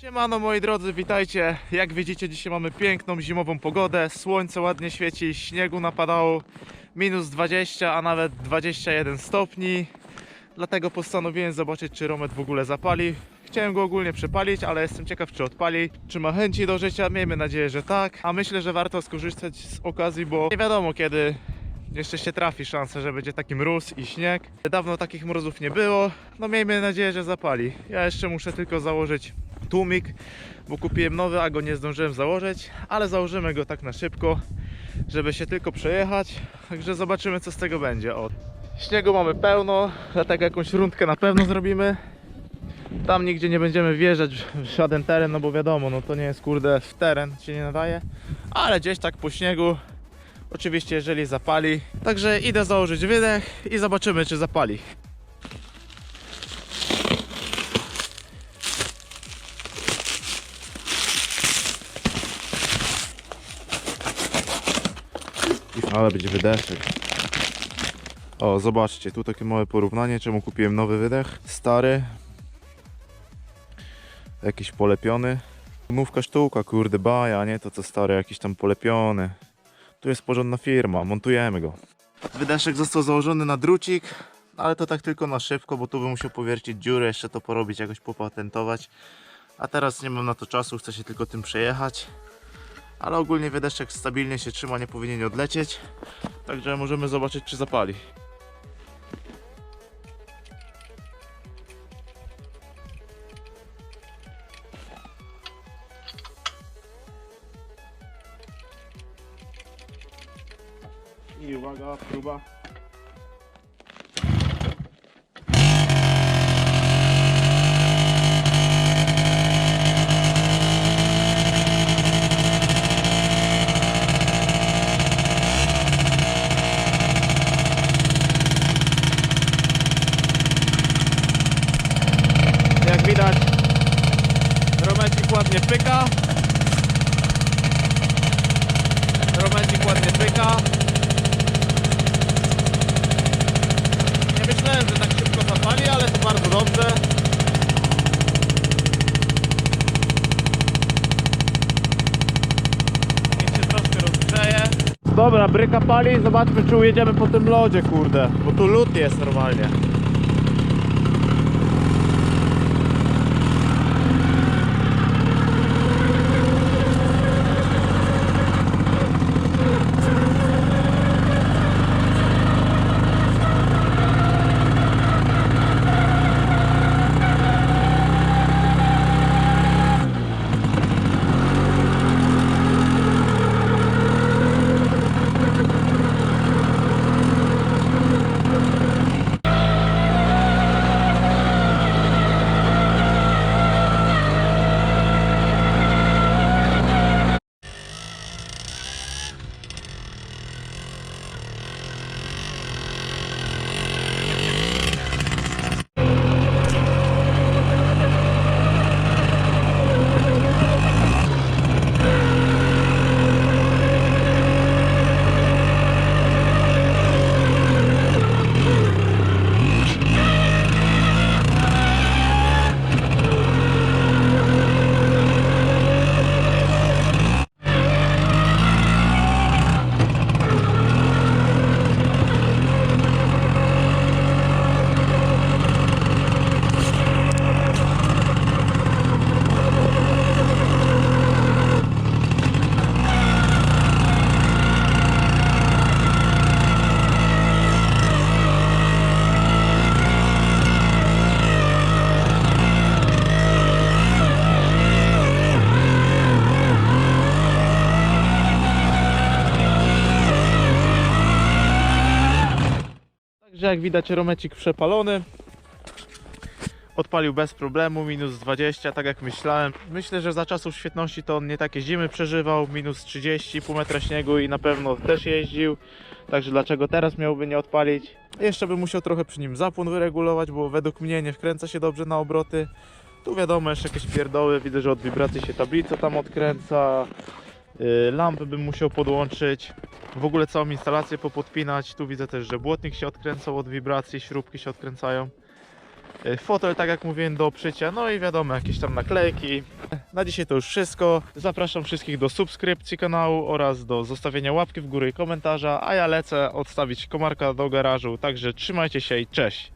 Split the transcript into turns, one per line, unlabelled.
Siemano moi drodzy, witajcie. Jak widzicie dzisiaj mamy piękną zimową pogodę, słońce ładnie świeci, śniegu napadało minus 20, a nawet 21 stopni. Dlatego postanowiłem zobaczyć czy Romet w ogóle zapali. Chciałem go ogólnie przepalić, ale jestem ciekaw czy odpali, czy ma chęci do życia, miejmy nadzieję, że tak. A myślę, że warto skorzystać z okazji, bo nie wiadomo kiedy jeszcze się trafi szansa, że będzie taki mróz i śnieg. Dawno takich mrozów nie było, no miejmy nadzieję, że zapali. Ja jeszcze muszę tylko założyć tłumik, bo kupiłem nowy, a go nie zdążyłem założyć, ale założymy go tak na szybko, żeby się tylko przejechać. Także zobaczymy co z tego będzie. O. Śniegu mamy pełno, dlatego jakąś rundkę na pewno zrobimy. Tam nigdzie nie będziemy wjeżdżać w żaden teren, no bo wiadomo, no to nie jest kurde w teren, się nie nadaje. Ale gdzieś tak po śniegu, oczywiście jeżeli zapali. Także idę założyć wydech i zobaczymy czy zapali. Ale będzie wydeszek. O, zobaczcie, tu takie małe porównanie, czemu kupiłem nowy wydech. Stary. Jakiś polepiony. Mówka sztuka, kurde, baja, nie to co stary, jakiś tam polepiony. Tu jest porządna firma, montujemy go. Wydeszek został założony na drucik, ale to tak tylko na szybko, bo tu bym musiał powiercić dziurę, jeszcze to porobić, jakoś popatentować. A teraz nie mam na to czasu, chcę się tylko tym przejechać. Ale ogólnie wydeszek stabilnie się trzyma, nie powinien odlecieć. Także możemy zobaczyć czy zapali. I uwaga, próba. Widać, Romecik ładnie pyka. Romecik ładnie pyka. Nie myślałem, że tak szybko zapali, ale to bardzo dobrze. Niech się troszkę rozgrzeje. Dobra, bryka pali, zobaczmy czy ujedziemy po tym lodzie, kurde. Bo tu lód jest normalnie. Także jak widać romecik przepalony. Odpalił bez problemu, minus 20, tak jak myślałem. Myślę, że za czasów świetności to on nie takie zimy przeżywał, minus 30, pół metra śniegu i na pewno też jeździł. Także dlaczego teraz miałby nie odpalić? Jeszcze bym musiał trochę przy nim zapłon wyregulować, bo według mnie nie wkręca się dobrze na obroty. Tu wiadomo, jeszcze jakieś pierdoły, widzę, że od wibracji się tablica tam odkręca. Yy, Lampy bym musiał podłączyć. W ogóle całą instalację popodpinać. Tu widzę też, że błotnik się odkręcał od wibracji, śrubki się odkręcają. y, fotel, tak jak mówiłem, do przycia, no i wiadomo, jakieś tam naklejki. Na dzisiaj to już wszystko. Zapraszam wszystkich do subskrypcji kanału oraz do zostawienia łapki w górę i komentarza, a ja lecę odstawić komarka do garażu, także trzymajcie się i cześć!